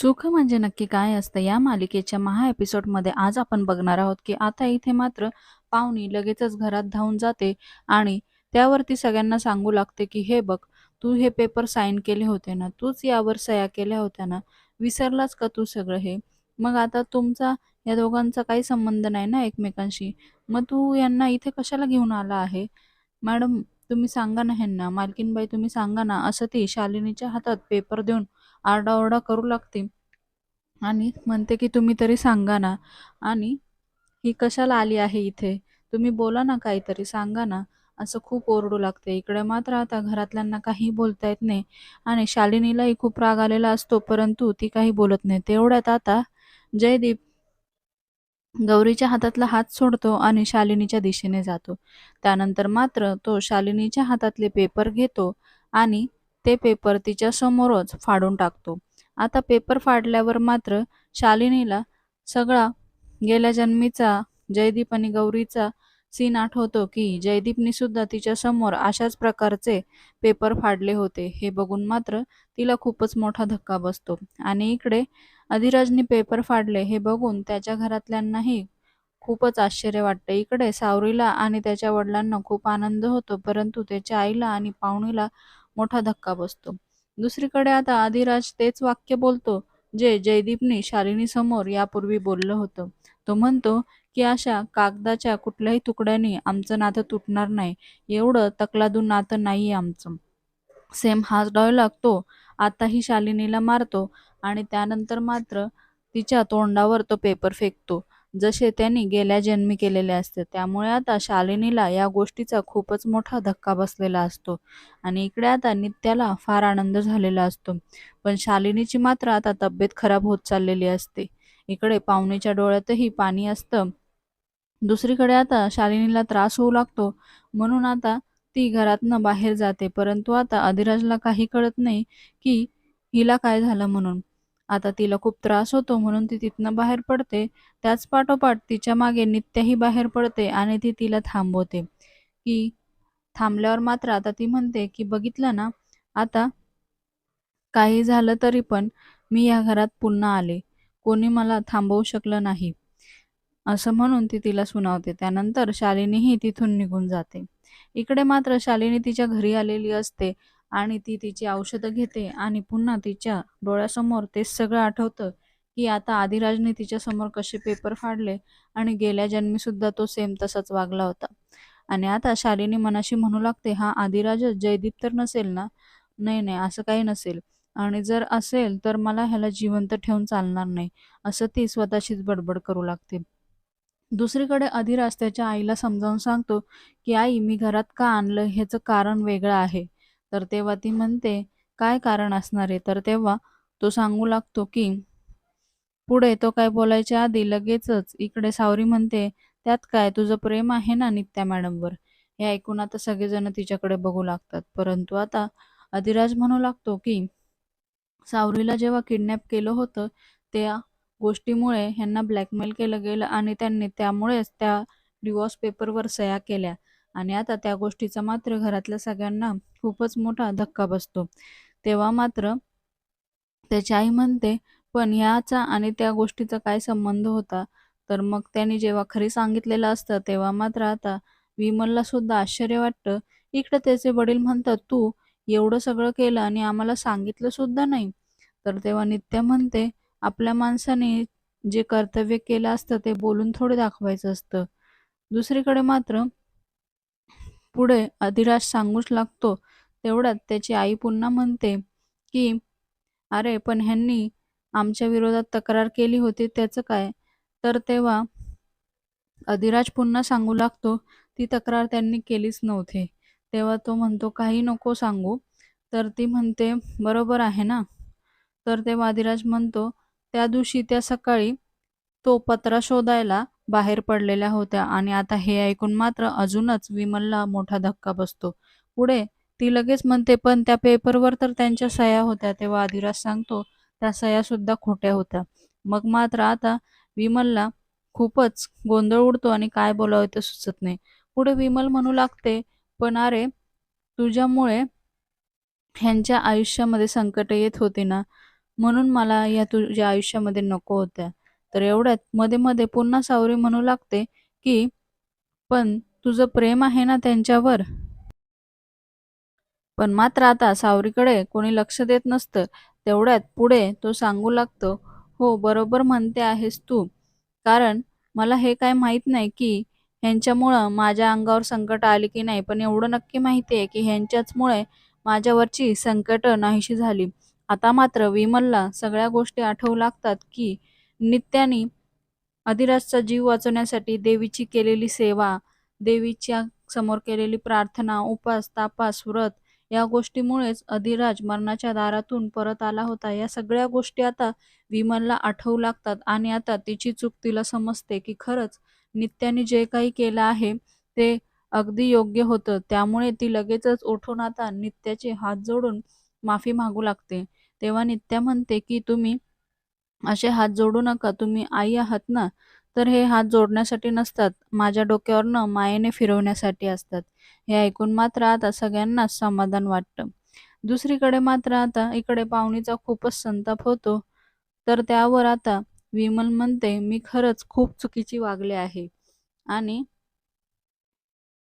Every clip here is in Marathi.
सुख म्हणजे नक्की काय असतं? या मालिकेच्या महा एपिसोडमध्ये आज आपण बघणार आहोत की आता इथे मात्र पाहुणी लगेचच घरात धावून जाते आणि त्यावरती सगळ्यांना सांगू लागते की हे बघ तू हे पेपर साईन केले होते ना? तूच यावर सह्या केल्या होत्या ना? विसरलाच का तू सगळं हे? मग आता तुमचा या दोघांचा काही संबंध नाही ना एकमेकांशी? मग तू यांना इथे कशाला घेऊन आला आहे? मॅडम तुम्ही सांगा ना ह्यांना. मालकीनबाई तुम्ही सांगा ना. असं ती शालिनीच्या हातात पेपर देऊन आरडाओरडा करू लागते आणि म्हणते की तुम्ही तरी सांगा ना. आणि ही कशाला आली आहे इथे? तुम्ही बोला ना काहीतरी सांगा ना. असं खूप ओरडू लागते. इकडे मात्र आता घरातल्यांना काही बोलता येत नाही. आणि शालिनीलाही खूप राग आलेला असतो परंतु ती काही बोलत नाही. तेवढ्यात आता जयदीप गौरीच्या हातातला हात सोडतो आणि शालिनीच्या दिशेने जातो. त्यानंतर मात्र तो शालिनीच्या हातातले पेपर घेतो आणि ते पेपर तिच्या समोरच फाडून टाकतो. आता पेपर फाडल्यावर मात्र शालिनीला सगळा गेल्या जन्मीचा जयदीप आणि गौरीचा सीन आठवतो की जयदीपनी सुद्धा तिच्या समोर अशाच प्रकारचे पेपर फाडले होते. हे बघून मात्र तिला खूपच मोठा धक्का बसतो. आणि इकडे अधिराजनी पेपर फाडले हे बघून त्याच्या घरातल्यांनाही खूपच आश्चर्य वाटते. इकडे सावरीला आणि त्याच्या वडिलांना खूप आनंद होतो परंतु त्याच्या आईला आणि पाहुणीला मोठा धक्का बसतो. दुसरीकडे आता आदिराज तेच वाक्य बोलतो जे जयदीपने शालिनी समोर यापूर्वी बोललं होतं. तो म्हणतो की अशा कागदाच्या कुठल्याही तुकड्याने आमचं नातं तुटणार नाही. एवढं तकलादून नातं नाहीये आमचं. सेम हाच डॉयलॉग तो आताही शालिनीला मारतो आणि त्यानंतर मात्र तिच्या तोंडावर तो पेपर फेकतो. जसे त्यांनी गेल्या जन्मी केलेले असते त्यामुळे आता शालिनीला या गोष्टीचा खूपच मोठा धक्का बसलेला असतो. आणि इकडे आता नित्याला फार आनंद झालेला असतो. पण शालिनीची मात्र आता तब्येत खराब होत चाललेली असते. इकडे पाहुणेच्या डोळ्यातही पाणी असतं. दुसरीकडे आता शालिनीला त्रास होऊ लागतो. म्हणून आता ती घरातनं बाहेर जाते. परंतु आता अधिराजला काही कळत नाही की हिला काय झालं म्हणून. आता तिला खूप त्रास होतो म्हणून ती तिथनं बाहेर पडते. त्याच पाठोपाठ तिच्यामागे नित्याही बाहेर पडते आणि ती तिला थांबवते. की थांबल्यावर मात्र आता ती म्हणते की बघितलं ना आता काही झालं तरी पण मी या घरात पुन्हा आले. कोणी मला थांबवू शकलं नाही. असं म्हणून ती तिला सुनावते. त्यानंतर शालिनीही तिथून निघून जाते. इकडे मात्र शालिनी तिच्या घरी आलेली असते. आणि ती तिची औषधं घेते आणि पुन्हा तिच्या डोळ्यासमोर तेच सगळं आठवतं की आता आदिराजने तिच्या समोर कसे पेपर फाडले आणि गेल्या जन्मी सुद्धा तो सेम तसाच वागला होता. आणि आता शालिनी मनाशी म्हणू लागते हा आदिराजच जयदीप तर नसेल ना? नाही नाही असं काही नसेल. आणि जर असेल तर मला ह्याला जिवंत ठेवून चालणार नाही. असं ती स्वतःशीच बडबड करू लागते. दुसरीकडे अधिराज त्याच्या आईला समजावून सांगतो की आई मी घरात का आणलं? ह्याचं कारण वेगळं आहे. तर तेव्हा ती म्हणते काय कारण असणार आहे? तर तेव्हा तो सांगू लागतो की पुढे तो काय बोलायच्या आधी लगेचच इकडे सावरी म्हणते त्यात काय तुझं प्रेम आहे ना नित्या मॅडमवर? हे ऐकून आता सगळेजण तिच्याकडे बघू लागतात. परंतु आता अधिराज म्हणू लागतो की सावरीला जेव्हा किडनॅप केलं होतं त्या गोष्टीमुळे ह्यांना ब्लॅकमेल केलं गेलं आणि त्यांनी त्यामुळेच त्या डिवॉर्स पेपरवर सह्या केल्या. आणि आता त्या गोष्टीचा मात्र घरातल्या सगळ्यांना खूपच मोठा धक्का बसतो. तेव्हा मात्र त्याची आई म्हणते पण ह्याचा आणि त्या गोष्टीचा काय संबंध होता? तर मग त्यांनी जेव्हा खरी सांगितलेलं असतं तेव्हा मात्र आता विमलला सुद्धा आश्चर्य वाटतं. इकडे त्याचे वडील म्हणतात तू एवढं सगळं केलं आणि आम्हाला सांगितलं सुद्धा नाही. तर तेव्हा नित्या म्हणते आपल्या माणसाने जे कर्तव्य केलं असतं ते बोलून थोडे दाखवायचं असतं. दुसरीकडे मात्र पुढे अधिराज सांगूच लागतो. तेवढ्यात त्याची आई पुन्हा म्हणते की अरे पण ह्यांनी आमच्या विरोधात तक्रार केली होती त्याचं काय? तर तेव्हा अधिराज पुन्हा सांगू लागतो ती तक्रार त्यांनी केलीच नव्हती. तेव्हा तो म्हणतो काही नको सांगू. तर ती म्हणते बरोबर आहे ना? तर तेव्हा अधिराज म्हणतो त्या दिवशी त्या सकाळी तो पत्रा शोधायला बाहेर पडलेल्या होत्या आणि आता हे ऐकून मात्र अजूनच विमलला मोठा धक्का बसतो. पुढे ती लगेच म्हणते पण त्या पेपरवर तर त्यांच्या सह्या होत्या तेव्हा आदिराज सांगतो त्या सया सुद्धा खोट्या होत्या. मग मात्र आता विमलला खूपच गोंधळ उडतो आणि काय बोलावं ते सुचत नाही. पुढे विमल म्हणू लागते पण अरे तुझ्यामुळे ह्यांच्या आयुष्यामध्ये संकट येत होते ना म्हणून मला या तुझ्या आयुष्यामध्ये नको होत्या. तर एवढ्यात मध्ये मध्ये पुन्हा सावरी म्हणू लागते की पण तुझं प्रेम आहे ना त्यांच्यावर? पण मात्र आता सावरीकडे कोणी लक्ष देत नसतं. तेवढ्यात पुढे तो सांगू लागतो हो बरोबर म्हणते आहेस तू. कारण मला हे काय माहीत नाही की ह्यांच्यामुळं माझ्या अंगावर संकट आले की नाही. पण एवढं नक्की माहिती आहे की ह्यांच्याचमुळे माझ्यावरची संकट नाहीशी झाली. आता मात्र विमलला सगळ्या गोष्टी आठवू लागतात की नित्याने अधिराजचा जीव वाचवण्यासाठी देवीची केलेली सेवा देवीच्या समोर केलेली प्रार्थना उपास तापास व्रत या गोष्टीमुळेच अधिराज मरणाच्या दारातून परत आला होता. या सगळ्या गोष्टी आता विमलला आठवू लागतात आणि आता तिची चूक तिला समजते की खरंच नित्याने जे काही केलं आहे ते अगदी योग्य होतं. त्यामुळे ती लगेचच उठून आता नित्याचे हात जोडून माफी मागू लागते. तेव्हा नित्या म्हणते की तुम्ही असे हात जोडू नका. तुम्ही आई आहात ना तर हे हात जोडण्यासाठी नसतात. माझ्या डोक्यावरनं मायेने फिरवण्यासाठी असतात. हे ऐकून मात्र आता सगळ्यांनाच समाधान वाटतं. दुसरीकडे मात्र आता इकडे पाहुणीचा खूपच संताप होतो. तर त्यावर आता विमल म्हणते मी खरंच खूप चुकीची वागले आहे. आणि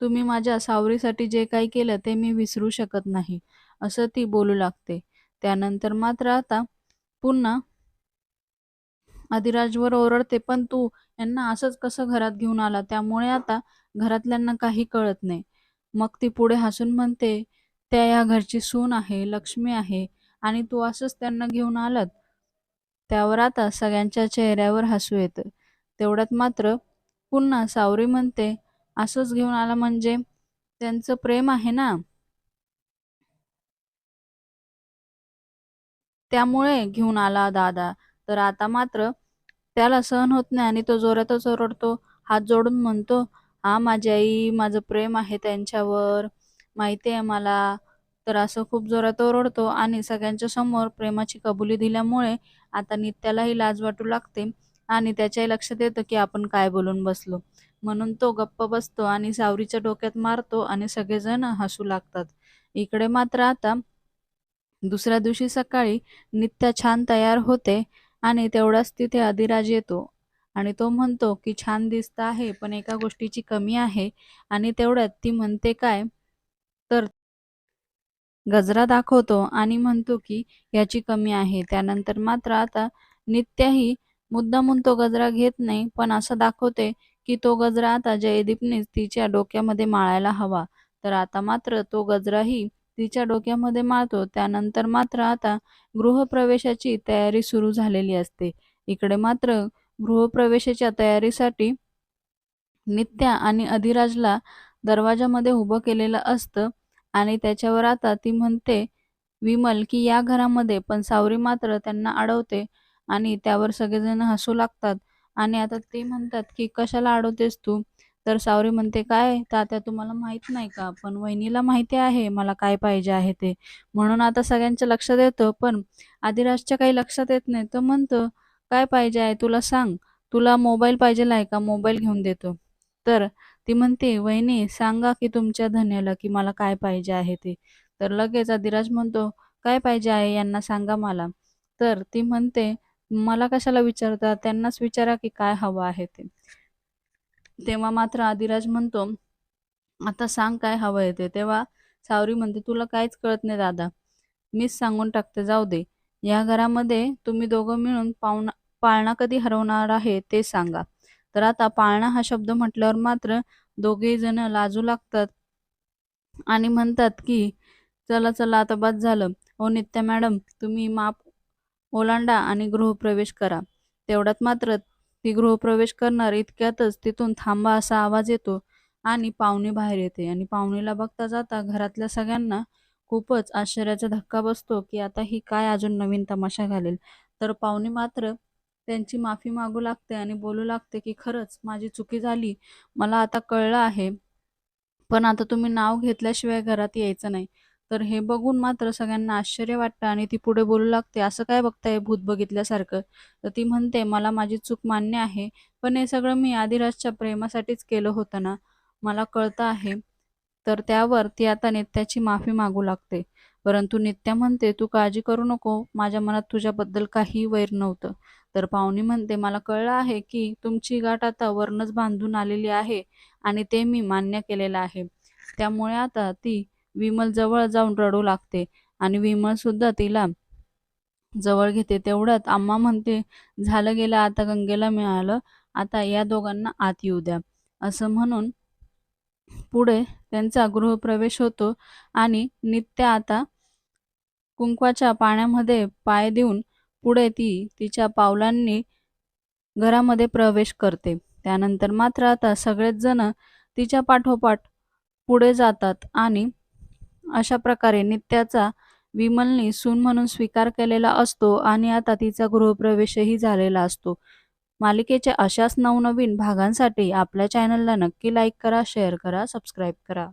तुम्ही माझ्या सावरीसाठी जे काही केलं ते मी विसरू शकत नाही. असं ती बोलू लागते. त्यानंतर मात्र आता पुन्हा अधिराजवर ओरडते पण तू यांना असंच कसं घरात घेऊन आला? त्यामुळे आता घरातल्यांना काही कळत नाही. मग ती पुढे हसून म्हणते त्या या घरची सून आहे लक्ष्मी आहे आणि तू असंच त्यांना घेऊन आलात त्यावर आता सगळ्यांच्या चेहऱ्यावर हसू येतं. तेवढ्यात मात्र पुन्हा सावरी म्हणते असंच घेऊन आला म्हणजे त्यांचं प्रेम आहे ना? त्यामुळे घेऊन आला दादा. तर आता मात्र त्याला सहन होत नाही आणि तो जोरातच ओरडतो. हात जोडून म्हणतो हा माझी आई माझं प्रेम आहे त्यांच्यावर. माहिती आहे मला. तर असं खूप जोरात ओरडतो आणि सगळ्यांच्या समोर प्रेमाची कबुली दिल्यामुळे आता नित्यालाही लाज वाटू लागते आणि त्याच्याही लक्षात येतं की आपण काय बोलून बसलो. म्हणून तो गप्प बसतो आणि सावरीच्या डोक्यात मारतो आणि सगळेजण हसू लागतात. इकडे मात्र आता दुसऱ्या दिवशी सकाळी नित्या छान तयार होते आणि तेवढाच तिथे अधिराज येतो. आणि तो म्हणतो की छान दिसत आहे पण एका गोष्टीची कमी आहे. आणि तेवढ्यात ती म्हणते काय? तर गजरा दाखवतो आणि म्हणतो की याची कमी आहे. त्यानंतर मात्र आता नित्याही मुद्दामून तो गजरा घेत नाही पण असं दाखवते की तो गजरा आता जयदीपने तिच्या डोक्यामध्ये माळायला हवा. तर आता मात्र तो गजराही तिच्या डोक्यामध्ये मारतो त्यानंतर मात्र आता गृहप्रवेशाची तयारी सुरू झालेली असते. इकडे मात्र गृहप्रवेशाच्या तयारीसाठी नित्या आणि अधिराजला दरवाजामध्ये उभं केलेलं असतं आणि त्याच्यावर आता ती म्हणते विमल की या घरामध्ये पण सावरी मात्र त्यांना अडवते आणि त्यावर सगळेजण हसू लागतात आणि आता ते म्हणतात की कशाला अडवतेस तू? तर सावरी म्हणते काय तात्या तुम्हाला माहीत नाही का? पण वहिनीला माहिती आहे मला काय पाहिजे आहे ते. म्हणून आता सगळ्यांच्या लक्षात येतं पण आदिराजच्या काही लक्षात येत नाही. तर म्हणतं काय पाहिजे आहे तुला सांग. तुला मोबाईल पाहिजे आहे का? मोबाईल घेऊन देतो. तर ती म्हणते वहिनी सांगा की तुमच्या धन्याला की मला काय पाहिजे आहे ते. तर लगेच अधिराज म्हणतो काय पाहिजे आहे यांना सांगा मला. तर ती म्हणते मला कशाला विचारता? त्यांनाच विचारा की काय हवं आहे ते. तेव्हा मात्र आदिराज म्हणतो आता सांग काय हवं येते तेव्हा सावरी म्हणते तुला काहीच कळत नाही दादा मीच सांगून टाकते जाऊ दे. या घरामध्ये तुम्ही दोघं मिळून पाहुणा पाळणा कधी हरवणार आहे ते सांगा. तर आता पाळणा हा शब्द म्हटल्यावर मात्र दोघेही जण लाजू लागतात आणि म्हणतात की चला चला आता बस झालं. हो नित्या मॅडम तुम्ही माप ओलांडा आणि गृहप्रवेश करा. तेवढ्यात मात्र ती गृहप्रवेश करणार इतक्यातच तिथून थांबा असा आवाज येतो आणि पाहुणी बाहेर येते. आणि पाहुणीला बघता जाता घरातल्या सगळ्यांना खूपच आश्चर्याचा धक्का बसतो की आता ही काय अजून नवीन तमाशा घालेल. तर पाहुणी मात्र त्यांची माफी मागू लागते आणि बोलू लागते की खरंच माझी चुकी झाली. मला आता कळलं आहे. पण आता तुम्ही नाव घेतल्याशिवाय घरात यायचं नाही. तर हे बघून मात्र सगळ्यांना आश्चर्य वाटतं आणि ती पुढे बोलू लागते असं काय बघताय भूत बघितल्यासारखं? तर ती म्हणते मला माझी चूक मान्य आहे पण हे सगळं मी आदिराजच्या प्रेमासाठीच केलं होतं ना? मला कळतं आहे. तर त्यावर ती आता नित्याची माफी मागू लागते. परंतु नित्या म्हणते तू काळजी करू नको माझ्या मनात तुझ्याबद्दल काही वैर नव्हतं. तर पाहुणी म्हणते मला कळलं आहे की तुमची गाठ आता वरनच बांधून आलेली आहे आणि ते मी मान्य केलेलं आहे. त्यामुळे आता ती विमल जवळ जाऊन रडू लागते आणि विमल सुद्धा तिला जवळ घेते. तेवढ्यात आम्हा म्हणते झालं गेलं आता गंगेला मिळालं. आता या दोघांना आत येऊ द्या. असं म्हणून पुढे त्यांचा गृहप्रवेश होतो आणि नित्या आता कुंकवाच्या पाण्यामध्ये पाय देऊन पुढे ती तिच्या पावलांनी घरामध्ये प्रवेश करते. त्यानंतर मात्र आता सगळेच जण तिच्या पाठोपाठ पुढे जातात आणि अशा प्रकारे नित्याचा विमलने सून म्हणून स्वीकार केलेला असतो आणि आता तिचा गृहप्रवेशही झालेला असतो. मालिकेच्या अशाच नवनवीन भागांसाठी आपल्या चॅनलला नक्की लाईक करा शेअर करा सबस्क्राईब करा.